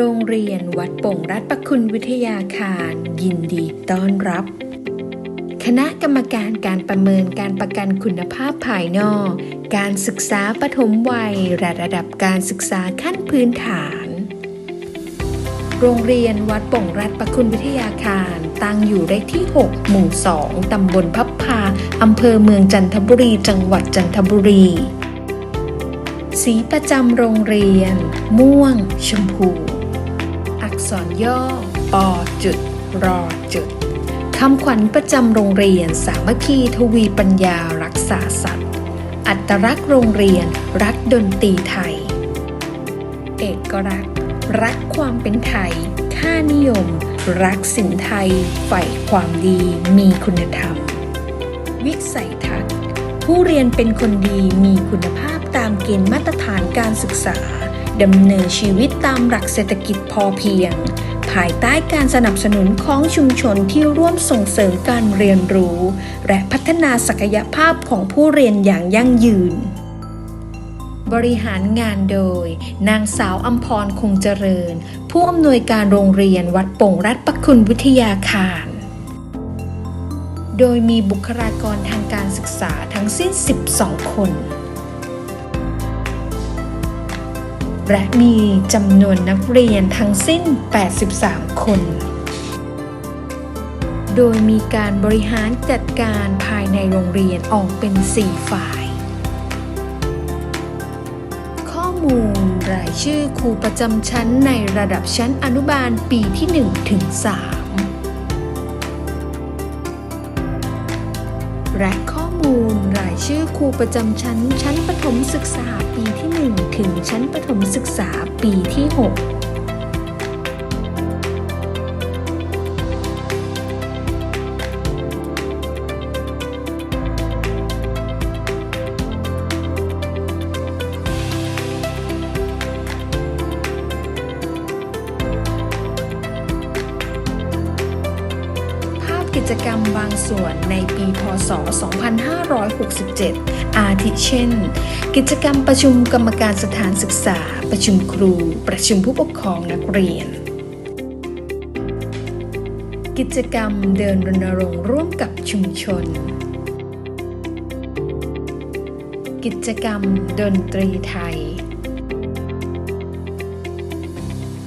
โรงเรียนวัดป่งรัฐประคุณวิทยาคาร ยินดีต้อนรับ คณะกรรมการการประเมินการประกันคุณภาพภายนอก การศึกษาปฐมวัยและระดับการศึกษาขั้นพื้นฐาน โรงเรียนวัดป่งรัฐประคุณวิทยาคาร ตั้งอยู่เลขที่ 6 หมู่ 2 ตำบลพับพาอำเภอเมืองจันทบุรี จังหวัดจันทบุรีสีประจำโรงเรียน ม่วง ชมพู กษรย่อ ปอจุด รอจุดคำขวัญประจำโรงเรียน สามัคคีทวีปัญญารักษาสัตว์ อัตลักษณ์โรงเรียน รักดนตรีไทย เอกลักษณ์ รักความเป็นไทย ค่านิยม รักสินไทย ใฝ่ความดีมีคุณธรรม วิสัยทัศน์ ผู้เรียนเป็นคนดีมีคุณภาพตามเกณฑ์มาตรฐานการศึกษา ดำเนินชีวิตตามหลักเศรษฐกิจพอเพียง ภายใต้การสนับสนุนของชุมชนที่ร่วมส่งเสริมการเรียนรู้ และพัฒนาศักยภาพของผู้เรียนอย่างยั่งยืน บริหารงานโดย นางสาวอัมพรคงเจริญ ผู้อำนวยการโรงเรียนวัดป่งรัฐประคุณวิทยาคารโดยมีบุคลากรทางการศึกษาทั้งสิ้น 12 คน และมีจำนวนนักเรียนทั้งสิ้น 83 คน โดยมีการบริหารจัดการภายในโรงเรียนออกเป็น 4 ฝ่าย ข้อมูลรายชื่อครูประจำชั้นในระดับชั้นอนุบาลปีที่ 1 ถึง 3 และข้อ มูล รายชื่อครูประจำชั้น ชั้นประถมศึกษาปีที่ 1 ถึงชั้นประถมศึกษาปีที่ 6 กิจกรรมบางส่วนในปีพศ 2567 อาทิเช่น กิจกรรมประชุมกรรมการสถานศึกษา ประชุมครู ประชุมผู้ปกครองนักเรียน กิจกรรมเดินรณรงค์ร่วมกับชุมชน กิจกรรมดนตรีไทย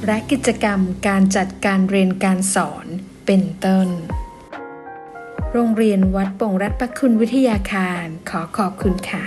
และกิจกรรมการจัดการเรียนการสอนเป็นต้น โรงเรียนวัดป่งรัฐประคุณวิทยาคาร ขอขอบคุณค่ะ